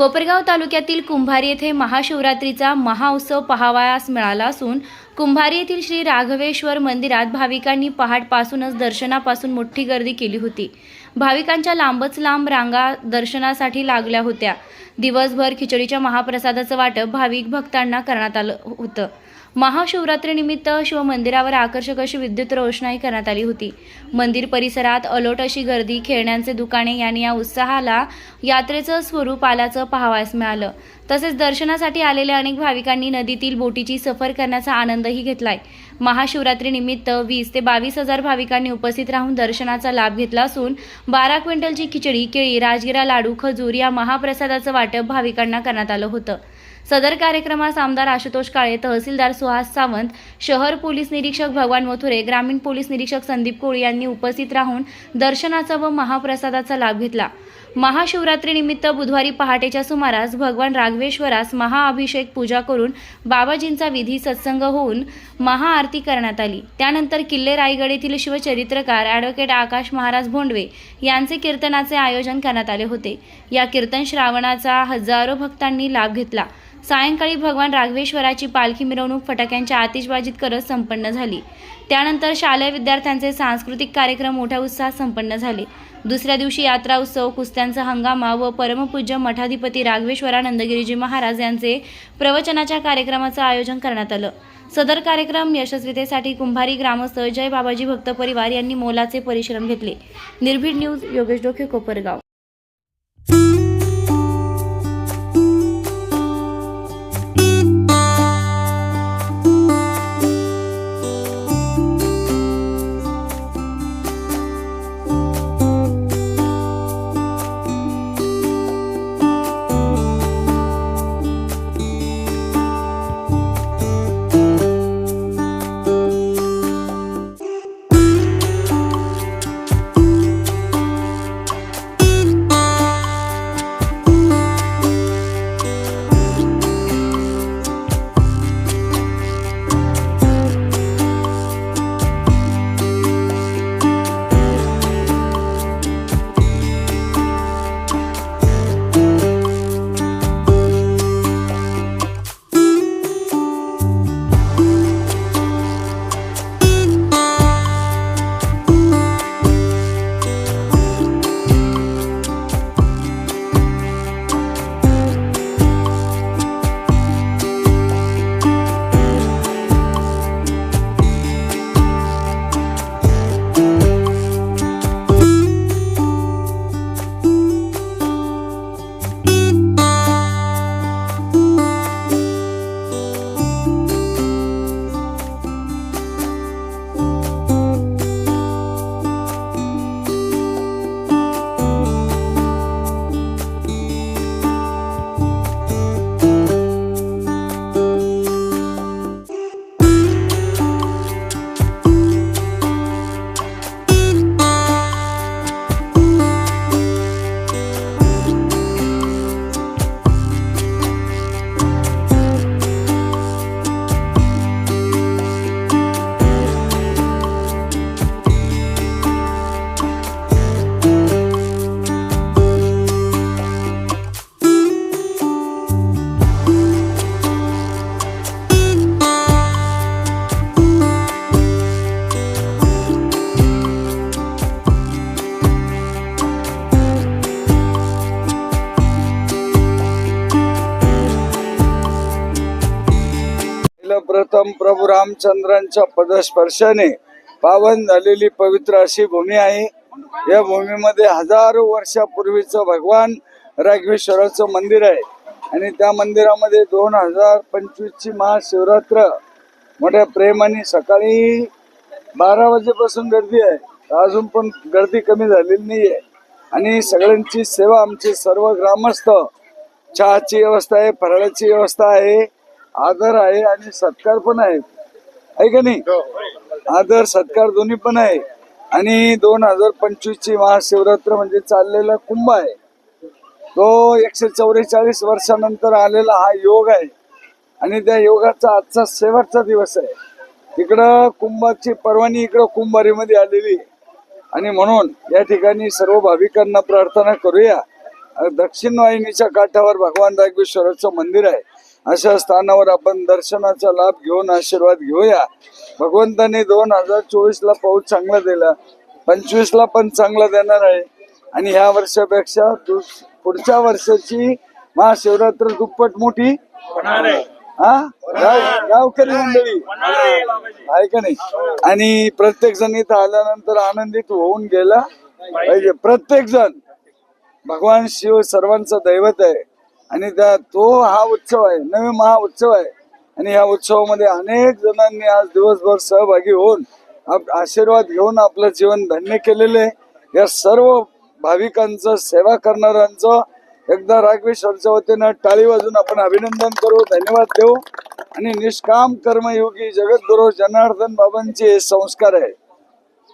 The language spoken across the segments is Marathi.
कोपरगाव तालुक्यातील कुंभारी येथे महाशिवरात्रीचा महाउत्सव पहावयास मिळाला असून कुंभारी येथील श्री राघवेश्वर मंदिरात भाविकांनी पहाटपासूनच दर्शनापासून मोठी गर्दी केली होती. भाविकांच्या लांबच लांब रांगा दर्शनासाठी लागल्या होत्या. दिवसभर खिचडीच्या महाप्रसादाचं वाटप भाविक भक्तांना करण्यात आलं होतं. महाशिवरात्रीनिमित्त शिवमंदिरावर आकर्षक अशी विद्युत रोषणाई करण्यात आली होती. मंदिर परिसरात अलोट अशी गर्दी खेळण्यांचे दुकाने यांनी या उत्साहाला यात्रेचं स्वरूप आल्याचं पाहावयास मिळालं. तसेच दर्शनासाठी आलेल्या अनेक भाविकांनी नदीतील बोटीची सफर करण्याचा आनंदही घेतलाय. महाशिवरात्रीनिमित्त वीस ते बावीस हजार भाविकांनी उपस्थित राहून दर्शनाचा लाभ घेतला असून बारा क्विंटलची खिचडी केळी राजगिरा लाडू खजूर या महाप्रसादाचं वाटप भाविकांना करण्यात आलं होतं. सदर कार्यक्रमास आमदार आशुतोष काळे तहसीलदार सुहास सावंत शहर पोलीस निरीक्षक भगवान मथुरे ग्रामीण पोलीस निरीक्षक संदीप कोळी यांनी उपस्थित राहून दर्शनाचा व महाप्रसादाचा लाभ घेतला. महाशिवरात्रीनिमित्त बुधवारी पहाटेच्या सुमारास भगवान राघवेश्वरास महाअभिषेक पूजा करून बाबाजींचा विधी सत्संग होऊन महाआरती करण्यात आली. त्यानंतर किल्ले रायगड येथील शिवचरित्रकार ॲडव्होकेट आकाश महाराज भोंडवे यांचे कीर्तनाचे आयोजन करण्यात आले होते. या कीर्तन श्रावणाचा हजारो भक्तांनी लाभ घेतला. सायंकाळी भगवान राघवेश्वराची पालखी मिरवणूक फटाक्यांच्या आतिषबाजीत करत संपन्न झाली. त्यानंतर शालेय विद्यार्थ्यांचे सांस्कृतिक कार्यक्रम मोठ्या उत्साहात संपन्न झाले. दुसऱ्या दिवशी यात्रा उत्सव कुस्त्यांचा हंगामा व परमपूज्य मठाधिपती राघवेश्वरानंदगिरीजी महाराज यांचे प्रवचनाच्या कार्यक्रमाचं आयोजन करण्यात आलं. सदर कार्यक्रम यशस्वीतेसाठी कुंभारी ग्रामस्थ जय बाबाजी भक्त परिवार यांनी मोलाचे परिश्रम घेतले. निर्भीड न्यूज योगेश डोके कोपरगाव. प्रथम प्रभू रामचंद्रांच्या पदस्पर्शाने पावन झालेली पवित्र अशी भूमी आहे. या भूमीमध्ये हजारो वर्षापूर्वीचं भगवान राघवेश्वराचं मंदिर आहे. आणि त्या मंदिरामध्ये दोन हजार पंचवीसची महाशिवरात्र मोठ्या प्रेमाने सकाळी बारा वाजेपासून गर्दी आहे. अजून पण गर्दी कमी झालेली नाही आहे आणि सगळ्यांची सेवा आमचे सर्व ग्रामस्थ चहाची व्यवस्था आहे फराळाची व्यवस्था आहे. आदर आहे आणि सत्कार पण आहे आहे का नाही? आदर सत्कार दोन्ही पण आहे. आणि दोन हजार पंचवीस ची महाशिवरात्र म्हणजे चाललेला कुंभ आहे. तो एकशे चौवेचाळीस वर्षानंतर आलेला हा योग आहे. आणि त्या योगाचा आजचा शेवटचा दिवस आहे. तिकडं कुंभाची परवानी इकडं कुंभारीमध्ये आलेली आणि म्हणून या ठिकाणी सर्व भाविकांना प्रार्थना करूया. दक्षिण वाहिनीच्या काठावर भगवान रागेश्वराचं मंदिर आहे. अशा स्थानावर आपण दर्शनाचा लाभ घेऊन आशीर्वाद घेऊया. भगवंताने दोन हजार चोवीस ला पाऊस चांगला दिला. पंचवीस ला पण चांगला देणार आहे. आणि ह्या वर्षापेक्षा पुढच्या वर्षाची महाशिवरात्र दुप्पट मोठी. हा? गाव- गावकरी मंडळी. आहे का नाही? आणि प्रत्येक जण इथं आल्यानंतर आनंदित होऊन गेला. पाहिजे. प्रत्येक जण भगवान शिव सर्वांचं दैवत आहे. आणि त्या तो हा उत्सव आहे. नवीन महा उत्सव आहे. आणि या उत्सवामध्ये अनेक जणांनी आज दिवसभर सहभागी होऊन आप- आशीर्वाद घेऊन आपलं जीवन धन्य केलेलं आहे. या सर्व भाविकांचं सेवा करणाऱ्यांचं एकदा राघवेश्वरच्या वतीनं टाळी वाजून आपण अभिनंदन करू धन्यवाद देऊ. आणि निष्काम कर्मयोगी जगद्गुरु जनार्दन बाबांचे हे संस्कार आहे.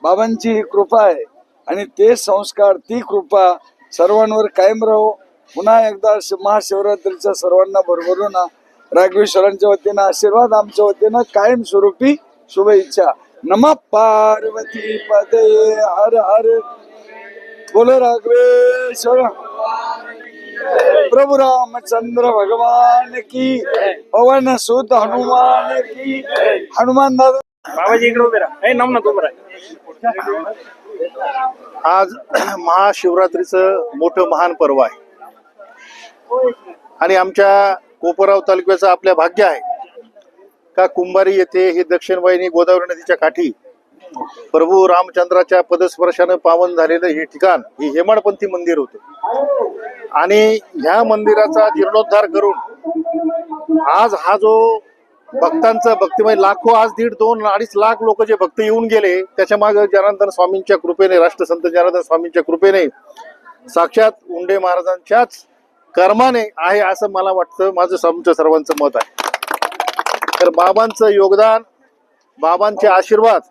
बाबांची ही कृपा आहे. आणि ते संस्कार ती कृपा सर्वांवर कायम राहो. पुन्हा एकदा महाशिवरात्रीच्या सर्वांना भरभरून राघवेश्वरांच्या वतीनं आशीर्वाद आमच्या वतीनं कायम स्वरूपी शुभेच्छा. नम पार्वती पदे हर हर. बोल राघवेश्वर प्रभु रामचंद्र भगवान की पवन सुत हनुमान की. हनुमान दादा. बाबाजी इकडे उभे राहा. ए नम ना आज महाशिवरात्रीचं मोठं महान पर्व आहे. आणि आमच्या कोपराव तालुक्याचं आपल्या भाग्य आहे. का कुंभारी येथे हे दक्षिण वाहिनी गोदावरी नदीच्या काठी प्रभू रामचंद्राच्या पदस्पर्शानं पावन झालेलं हे ठिकाण हे हेमाडपंथी मंदिर होते. आणि ह्या मंदिराचा जीर्णोद्धार करून आज हा जो भक्तांचा भक्तिमय म्हणजे लाखो आज दीड दोन अडीच लाख लोक जे भक्त येऊन गेले त्याच्यामागे जनार्दन स्वामींच्या कृपेने राष्ट्रसंत जनार्दन स्वामींच्या कृपेने साक्षात उंडे महाराजांच्याच कर्माने आहे असं मला वाटतं. माझं आमचं सर्वांचं मत आहे. तर बाबांचं योगदान बाबांचे आशीर्वाद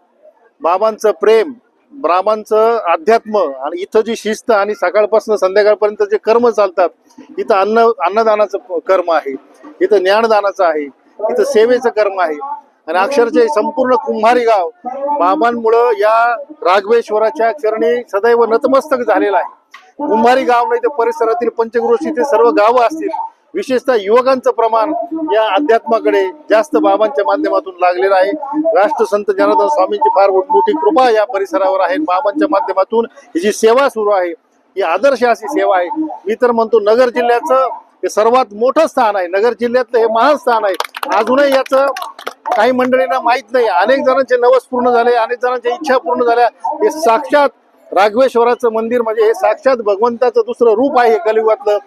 बाबांचं प्रेम ब्राह्मांचं अध्यात्म आणि इथं जी शिस्त आणि सकाळपासून संध्याकाळपर्यंत जे कर्म चालतात इथं अन्न अन्नदानाचं कर्म आहे. इथं ज्ञानदानाचं आहे. इथं सेवेचं कर्म आहे. आणि अक्षरशः संपूर्ण कुंभारी गाव बाबांमुळं या राघवेश्वराच्या चरणी सदैव नतमस्तक झालेला आहे. उमारी गाव नाही तर परिसरातील पंचगृह इथे सर्व गावं असतील. विशेषतः युवकांचं प्रमाण या अध्यात्माकडे जास्त बाबांच्या माध्यमातून लागलेलं आहे. राष्ट्रसंत जनार्दन स्वामींची फार मोठी कृपा या परिसरावर आहे. बाबांच्या माध्यमातून ही जी सेवा सुरू आहे ही आदर्श अशी सेवा आहे. मी तर म्हणतो नगर जिल्ह्याचं हे सर्वात मोठं स्थान आहे. नगर जिल्ह्यातलं हे महान स्थान आहे. अजूनही याचं काही मंडळींना माहीत नाही. अनेक जणांचे नवस पूर्ण झाले अनेक जणांच्या इच्छा पूर्ण झाल्या. हे साक्षात राघवेश्वराचं मंदिर म्हणजे हे साक्षात भगवंताचं दुसरं रूप आहे कलियुगातलं.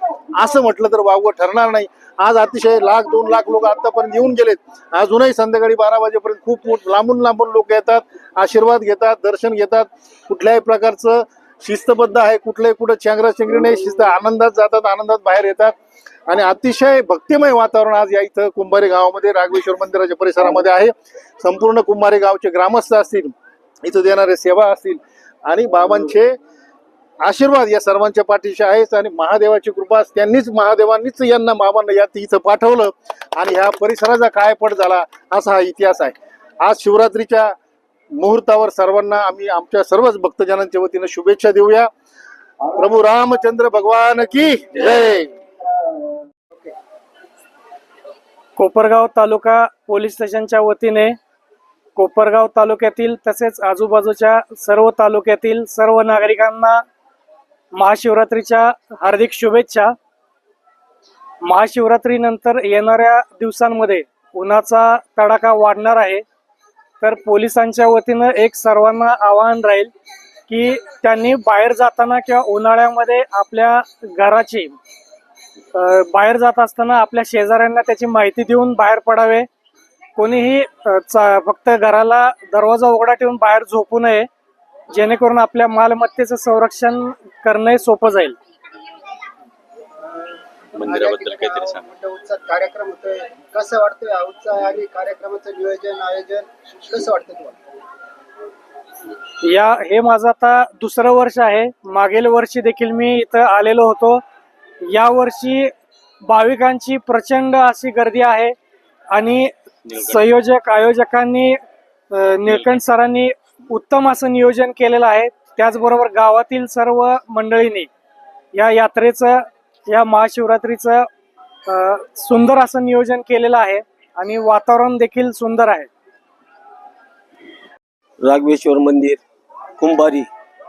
असं म्हटलं तर वावगं ठरणार नाही. आज अतिशय लाख दोन लाख लोक आतापर्यंत येऊन गेलेत. अजूनही संध्याकाळी बारा वाजेपर्यंत खूप लांबून लांबून लोक येतात आशीर्वाद घेतात दर्शन घेतात. कुठल्याही प्रकारचं शिस्तबद्ध आहे कुठल्याही कुठं चेंगरा चेंगरी नाही शिस्त आनंदात जातात आनंदात बाहेर येतात. आणि अतिशय भक्तिमय वातावरण आज या इथं कुंभारी गावामध्ये राघवेश्वर मंदिराच्या परिसरामध्ये आहे. संपूर्ण कुंभारी गावचे ग्रामस्थ असतील इथं देणारे सेवा असतील आणि बाबांचे आशीर्वाद या सर्वांच्या पाठीशी आहेच आणि महादेवाची कृपा त्यांनीच महादेवांनीच यांना बाबांना या इथं पाठवलं आणि ह्या परिसराचा काय पड झाला असा हा इतिहास आहे. आज शिवरात्रीच्या मुहूर्तावर सर्वांना आम्ही आमच्या सर्वच भक्तजनांच्या वतीनं शुभेच्छा देऊया. प्रभू रामचंद्र भगवान की जय. कोपरगाव तालुका पोलीस स्टेशनच्या वतीने कोपरगाव तालुक्यातील तसेच आजूबाजूच्या सर्व तालुक्यातील सर्व नागरिकांना महाशिवरात्रीच्या हार्दिक शुभेच्छा. महाशिवरात्रीनंतर येणाऱ्या दिवसांमध्ये उन्हाचा तडाखा वाढणार आहे. तर पोलिसांच्या वतीनं एक सर्वांना आवाहन राहील की त्यांनी बाहेर जाताना किंवा उन्हाळ्यामध्ये आपल्या घराची बाहेर जात असताना आपल्या शेजाऱ्यांना त्याची माहिती देऊन बाहेर पडावे. कोणीही फक्त घराला दरवाजा उघडा ठेवून बाहेर झोपू नये जेणेकरून आपल्या मालमत्तेचं संरक्षण करणे सोपं जाईल. मंदिराबद्दल काहीतरी सांग. कार्यक्रम होतोय. कसं वाटतंय आणि कार्यक्रमाचं नियोजन आयोजन कसं वाटतं तुम्हाला? या हे माझं आता दुसरं वर्ष आहे. मागील वर्षी देखील मी इथं आलेलो होतो. या वर्षी भाविकांची प्रचंड अशी गर्दी आहे आणि संयोजक आयोजकांनी निळकंठ सरांनी उत्तम असं नियोजन केलेलं आहे. त्याचबरोबर गावातील सर्व मंडळींनी या यात्रेचं या महाशिवरात्रीचं सुंदर असं नियोजन केलेलं आहे आणि वातावरण देखील सुंदर आहे. राघवेश्वर मंदिर कुंभारी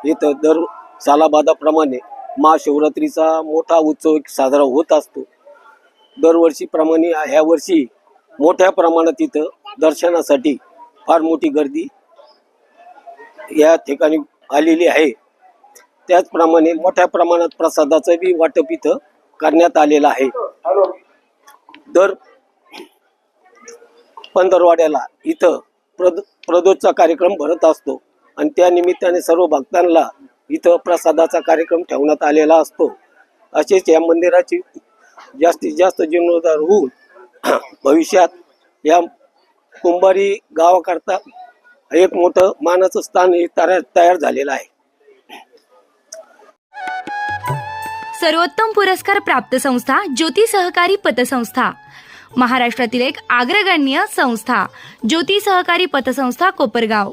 इथं दर सालाबादाप्रमाणे महाशिवरात्रीचा मोठा उत्सव साजरा होत असतो. दरवर्षीप्रमाणे ह्या वर्षी मोठ्या प्रमाणात इथं दर्शनासाठी फार मोठी गर्दी या ठिकाणी आलेली आहे. त्याचप्रमाणे मोठ्या प्रमाणात प्रसादाचं बी वाटप इथं करण्यात आलेलं आहे. दर पंधरवाड्याला इथं प्रद प्रदोषचा कार्यक्रम भरत असतो आणि त्या निमित्ताने सर्व भक्तांना इथं प्रसादाचा कार्यक्रम ठेवण्यात आलेला असतो. असेच या मंदिराची जास्तीत जास्त जीर्णोद्धार होऊन भविष्यात या कुंभारी गावाकरता एक मोठं मानाचं स्थान हे तयार तयार झालेलं आहे. सर्वोत्तम पुरस्कार प्राप्त संस्था ज्योती सहकारी पतसंस्था. महाराष्ट्रातील एक अग्रगण्य संस्था ज्योती सहकारी पतसंस्था कोपरगाव.